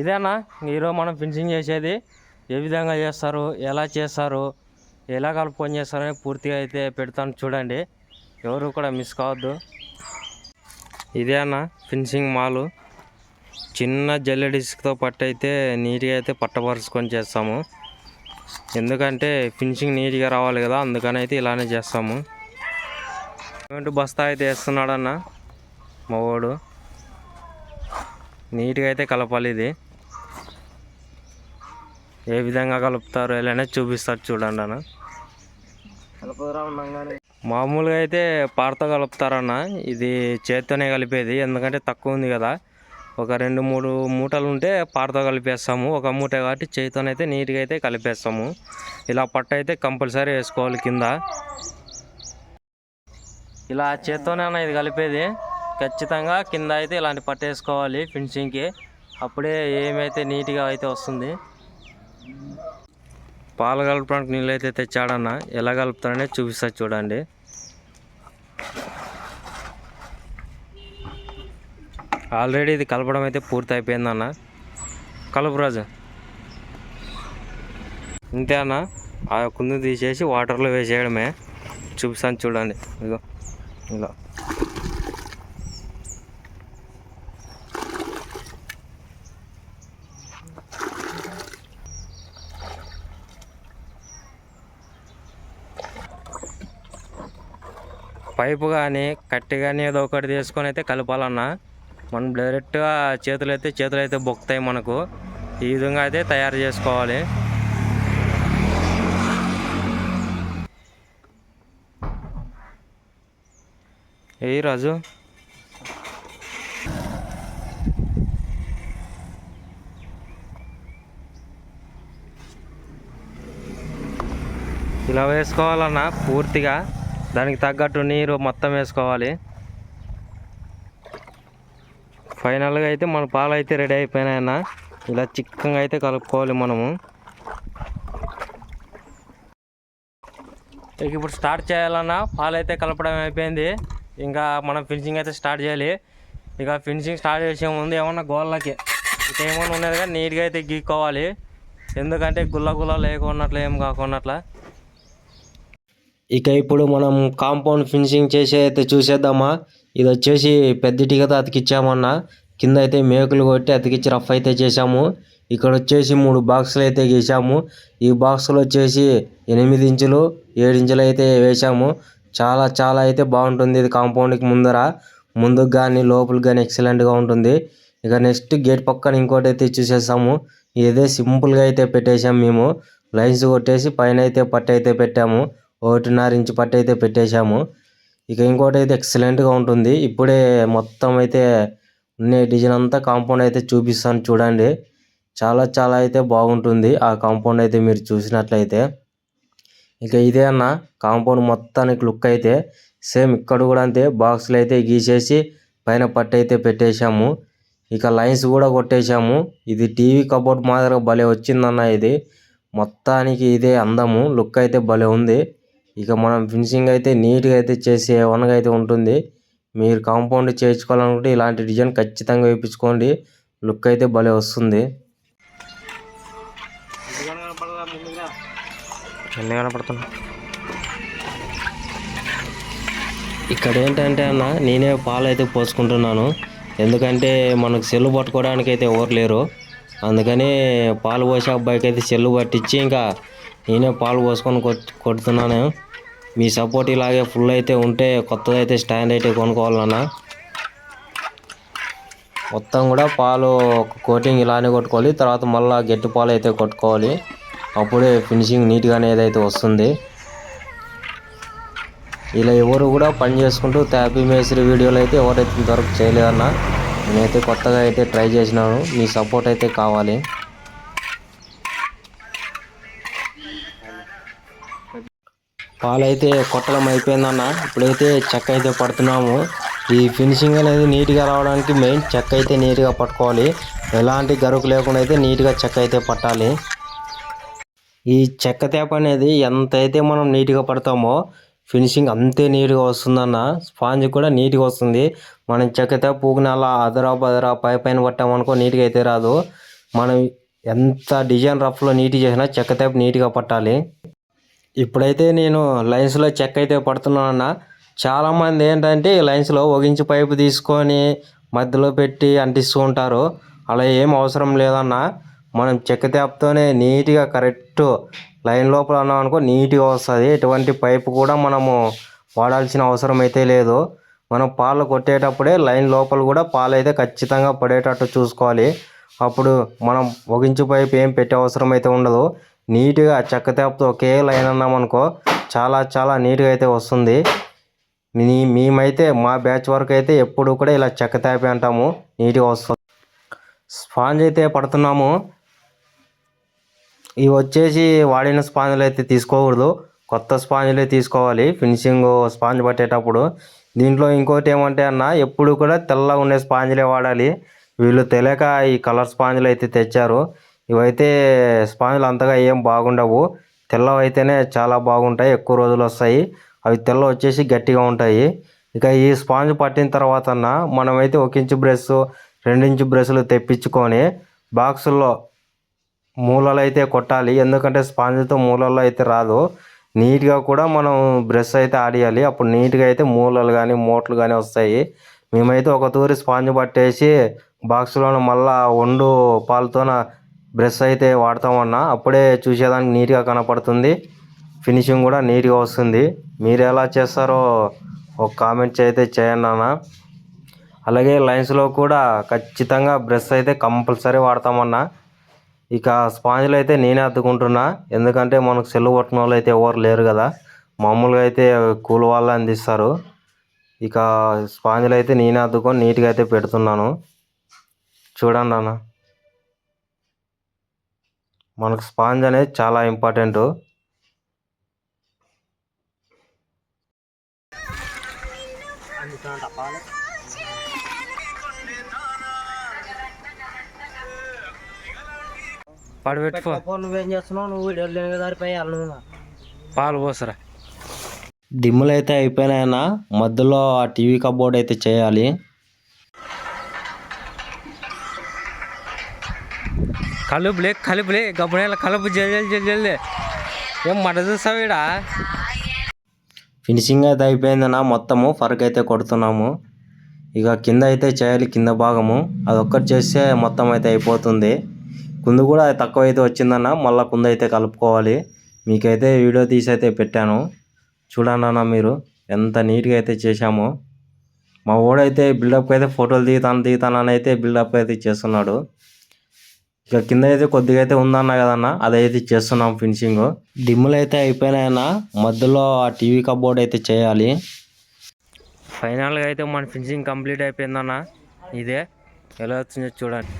ఇదేనా? ఈరోజు మనం ఫినిషింగ్ చేసేది ఏ విధంగా చేస్తారు? ఎలా చేస్తారు? ఎలా కలుపుకొని చేస్తారని పూర్తిగా అయితే పెడతాను చూడండి. ఎవరు కూడా మిస్ కావద్దు. ఇదే అన్న ఫినిషింగ్ మాలు. చిన్న జల్లె డిస్క్తో పట్టు అయితే నీట్గా అయితే పట్టపరుచుకొని చేస్తాము. ఎందుకంటే ఫినిషింగ్ నీట్గా రావాలి కదా అందుకని అయితే ఇలానే చేస్తాము. సిమెంట్ బస్తా అయితే వేస్తున్నాడన్న మా వాడు. నీట్గా అయితే కలపాలి ఇది. ఏ విధంగా కలుపుతారు ఎలా చూపిస్తారు చూడండి అన్న. మామూలుగా అయితే పారతో కలుపుతారన్న. ఇది చేత్తోనే కలిపేది ఎందుకంటే తక్కువ ఉంది కదా. ఒక రెండు మూడు మూటలు ఉంటే పారతో కలిపేస్తాము. ఒక మూట కాబట్టి చేతితోనైతే నీట్గా అయితే కలిపేస్తాము. ఇలా పట్ట అయితే కంపల్సరీ వేసుకోవాలి కింద. ఇలా చేత్తోనే అన్న ఇది కలిపేది. ఖచ్చితంగా కింద అయితే ఇలాంటి పట్టేసుకోవాలి ఫినిషింగ్కి. అప్పుడే ఏమైతే నీట్గా అయితే వస్తుంది. పాలు కలపడానికి నీళ్ళు అయితే తెచ్చాడన్న. ఎలా కలుపుతారనే చూపిస్తా చూడండి. ఆల్రెడీ ఇది కలపడం అయితే పూర్తి అయిపోయిందన్న. కలుపు రాజు. ఇంతే అన్న. ఆ కుందు తీసేసి వాటర్లో వేసేయడమే. చూపిస్తాను చూడండి. ఇదిగో. ఇలా. పైపు కానీ కట్టి కానీ ఏదో ఒకటి తీసుకొని అయితే కలపాలన్నా. మనం డైరెక్ట్గా చేతులు అయితే చేతులు అయితే బొక్కుతాయి మనకు. ఈ విధంగా అయితే తయారు చేసుకోవాలి. ఏ రాజు. ఇలా వేసుకోవాలన్నా పూర్తిగా. దానికి తగ్గట్టు నీరు మొత్తం వేసుకోవాలి. ఫైనల్గా అయితే మన పాలు అయితే రెడీ అయిపోయినాయన్న ఇలా చిక్కగా అయితే కలుపుకోవాలి మనము. ఇక ఇప్పుడు స్టార్ట్ చేయాలన్నా. పాలు అయితే కలపడం అయిపోయింది. ఇంకా మనం ఫినిషింగ్ అయితే స్టార్ట్ చేయాలి. ఇక ఫినిషింగ్ స్టార్ట్ చేసే ముందు ఏమన్నా గోళ్ళకి ఇక ఏమన్నా ఉన్నది కానీ నీట్గా అయితే గీక్కోవాలి. ఎందుకంటే గుల్ల గుల్ల లేకున్నట్లు ఏం కాకున్నట్లా. ఇక ఇప్పుడు మనం కాంపౌండ్ ఫినిషింగ్ చేసి అయితే చూసేద్దామా? ఇది వచ్చేసి పెద్దటి కదా అతికిచ్చామన్నా. కింద అయితే మేకులు కొట్టి అతికిచ్చి రఫ్ అయితే చేసాము ఇక్కడ వచ్చేసి మూడు బాక్సులు అయితే గీసాము ఈ బాక్సులు వచ్చేసి ఎనిమిది ఇంచులు ఏడు ఇంచులు అయితే వేసాము చాలా చాలా అయితే బాగుంటుంది ఇది కాంపౌండ్కి ముందర. ముందుకు కానీ లోపలికి కానీ ఎక్సలెంట్గా ఉంటుంది. ఇక నెక్స్ట్ గేట్ పక్కన ఇంకోటి అయితే చూసేసాము ఇదే సింపుల్గా అయితే పెట్టేసాము మేము. లైన్స్ కొట్టేసి పైన అయితే పట్టు అయితే పెట్టాము. ఒకటిన్నర ఇంచు పట్టు అయితే పెట్టేశాము. ఇక ఇంకోటి అయితే ఎక్సలెంట్గా ఉంటుంది. ఇప్పుడే మొత్తం అయితే ఉన్న డిజైన్ అంతా కాంపౌండ్ అయితే చూపిస్తాను చూడండి. చాలా చాలా అయితే బాగుంటుంది ఆ కాంపౌండ్ అయితే మీరు చూసినట్లయితే. ఇక ఇదే అన్న కాంపౌండ్ మొత్తానికి లుక్ అయితే సేమ్ ఇక్కడ కూడా అంతే బాక్స్లు అయితే గీసేసి పైన పట్టు అయితే పెట్టేశాము. ఇక లైన్స్ కూడా కొట్టేశాము. ఇది టీవీ కబోర్డ్ మాదిరిగా భలే వచ్చిందన్న ఇది. మొత్తానికి ఇదే అందము లుక్ అయితే భలే ఉంది. ఇక మనం ఫినిషింగ్ అయితే నీట్గా అయితే చేసే వనగా అయితే ఉంటుంది. మీరు కాంపౌండ్ చేయించుకోవాలనుకుంటే ఇలాంటి డిజైన్ ఖచ్చితంగా వేయించుకోండి. లుక్ అయితే భలే వస్తుంది. ఎన్ని కనపడుతున్నా? ఇక్కడ ఏంటంటే అన్న నేనే పాలు అయితే పోసుకుంటున్నాను. ఎందుకంటే మనకు సెల్లు పట్టుకోవడానికి అయితే ఎవరు లేరు. అందుకని పాలు పోసే అబ్బాయికి అయితే సెల్లు పట్టించి ఇంకా నేనే పాలు పోసుకొని కొడుతున్నాను. మీ సపోర్ట్ ఇలాగే ఫుల్ అయితే ఉంటే కొత్తది అయితే స్టాండ్ అయితే కొనుక్కోవాలన్నా మొత్తం కూడా పాలు కోటింగ్ ఇలానే కొట్టుకోవాలి. తర్వాత మళ్ళీ గట్టి పాలు అయితే కొట్టుకోవాలి. అప్పుడే ఫినిషింగ్ నీట్గా ఏదైతే వస్తుంది. ఇలా ఎవరు కూడా పని చేసుకుంటూ తాపీ మేస్త్రి వీడియోలు అయితే ఎవరైతే ఇంతవరకు చేయలేదన్నా నేనైతే కొత్తగా అయితే ట్రై చేసినాను. మీ సపోర్ట్ అయితే కావాలి. పాలైతే కొట్టడం అయిపోయిందన్న. ఇప్పుడైతే చెక్క అయితే పడుతున్నాము. ఈ ఫినిషింగ్ అనేది నీట్గా రావడానికి మెయిన్ చెక్క అయితే నీట్గా పట్టుకోవాలి. ఎలాంటి గరుకు లేకుండా అయితే నీట్గా చెక్క అయితే పట్టాలి. ఈ చెక్క తేప అనేది ఎంత అయితే మనం నీట్గా పడతామో ఫినిషింగ్ అంతే నీట్గా వస్తుందన్న. స్పాంజ్ కూడా నీట్గా వస్తుంది. మనం చెక్క తేప పూకుని అలా అదరా బదరా పై పైన పట్టామనుకో నీట్గా అయితే రాదు. మనం ఎంత డిజైన్ రఫ్లో నీట్గా చేసినా చెక్క తేప నీట్గా పట్టాలి. ఇప్పుడైతే నేను లైన్స్లో చెక్ అయితే పడుతున్నానన్న. చాలామంది ఏంటంటే లైన్స్లో ఒగించి పైపు తీసుకొని మధ్యలో పెట్టి అంటిస్తూ ఉంటారు. అలా ఏం అవసరం లేదన్న. మనం చెక్క తేపతోనే నీట్గా కరెక్ట్ లైన్ లోపల అన్నాం అనుకో నీట్గా వస్తుంది. ఎటువంటి పైపు కూడా మనము వాడాల్సిన అవసరం అయితే లేదు. మనం పాలు కొట్టేటప్పుడే లైన్ లోపల కూడా పాలు అయితే ఖచ్చితంగా పడేటట్టు చూసుకోవాలి. అప్పుడు మనం ఒగించు పైపు ఏం పెట్టే అవసరం అయితే ఉండదు. నీట్గా చెక్క తేపతో ఒకే లైన్ అన్నామనుకో చాలా చాలా నీట్గా అయితే వస్తుంది. మీ మేమైతే మా బ్యాచ్ వరకు అయితే ఎప్పుడు కూడా ఇలా చెక్క తేపి అంటాము. నీట్గా వస్తుంది. స్పాంజ్ అయితే పడుతున్నాము. ఇవి వచ్చేసి వాడిన స్పాంజ్లు అయితే తీసుకోకూడదు. కొత్త స్పాంజ్లే తీసుకోవాలి. ఫినిషింగ్ స్పాంజ్ పట్టేటప్పుడు. దీంట్లో ఇంకోటి ఏమంటే అన్న ఎప్పుడు కూడా తెల్లగా ఉండే స్పాంజ్లే వాడాలి. వీళ్ళు తెలియక ఈ కలర్ స్పాంజ్లు అయితే తెచ్చారు. ఇవైతే స్పాంజులు అంతగా ఏం బాగుండవు. తెల్లవి అయితేనే చాలా బాగుంటాయి. ఎక్కువ రోజులు వస్తాయి. అవి తెల్ల వచ్చేసి గట్టిగా ఉంటాయి. ఇక ఈ స్పాంజ్ పట్టిన తర్వాత మనమైతే ఒక ఇంచు బ్రష్ రెండించు బ్రష్లు తెప్పించుకొని బాక్సుల్లో మూలలు అయితే కొట్టాలి. ఎందుకంటే స్పాంజ్తో మూలల్లో అయితే రాదు. నీట్గా కూడా మనం బ్రష్ అయితే ఆడియాలి. అప్పుడు నీట్గా అయితే మూలలు కానీ మూటలు కానీ వస్తాయి. మేమైతే ఒక తూరి స్పాంజ్ పట్టేసి బాక్స్లోనే మళ్ళా వండు పాలతోన బ్రష్ అయితే వాడతామన్నా అప్పుడే చూసేదానికి నీట్గా కనపడుతుంది. ఫినిషింగ్ కూడా నీట్గా వస్తుంది. మీరు ఎలా చేస్తారో ఒక కామెంట్స్ అయితే చేయండి అన్న. అలాగే లైన్స్లో కూడా ఖచ్చితంగా బ్రష్ అయితే కంపల్సరీ వాడతామన్నా ఇక స్పాంజ్లు అయితే నేనే అద్దుకుంటున్నా. ఎందుకంటే మనకు సెల్లు పట్టిన వాళ్ళు అయితే ఎవరు లేరు కదా. మామూలుగా అయితే కూల్ వాళ్ళు అందిస్తారు. ఇక స్పాంజ్లు అయితే నేనే అద్దుకొని నీట్గా అయితే పెడుతున్నాను. చూడండి అన్న. మనకు స్పాంజ్ అనేది చాలా ఇంపార్టెంట్. నువ్వేం చేస్తున్నావు? నువ్వు పాలు పోసరా. డిమ్ములు అయితే అయిపోయినాయన్న. మధ్యలో ఆ టీవీ కబోర్డ్ అయితే చేయాలి. కలుపులే కలుపులే గబ్బునేల కలుపు జల్ జల్ ఏం మడ చూస్తావు ఫినిషింగ్ అయితే అయిపోయిందన్న మొత్తము ఫరక్ అయితే కొడుతున్నాము. ఇక కింద అయితే చేయాలి కింద భాగము. అదొక్కటి చేస్తే మొత్తం అయితే అయిపోతుంది. కుందు కూడా తక్కువ అయితే వచ్చిందన్న మళ్ళీ కుంద అయితే కలుపుకోవాలి. మీకైతే వీడియో తీసి అయితే పెట్టాను. చూడండి అన్న మీరు ఎంత నీట్గా అయితే చేశామో. మా ఓడైతే బిల్డప్ అయితే ఫోటోలు దిగుతాను దిగుతానని అయితే బిల్డప్ అయితే చేస్తున్నాడు. ఇక కింద అయితే కొద్దిగా అయితే ఉందన్న కదన్న అదైతే చేస్తున్నాం ఫినిషింగ్ డిమ్ములు అయితే అయిపోయినాయన్న మధ్యలో ఆ టీవీ కబోర్డ్ అయితే చేయాలి. ఫైనల్గా అయితే మన ఫినిషింగ్ కంప్లీట్ అయిపోయిందన్న ఇదే ఎలా వచ్చిందో చూడండి.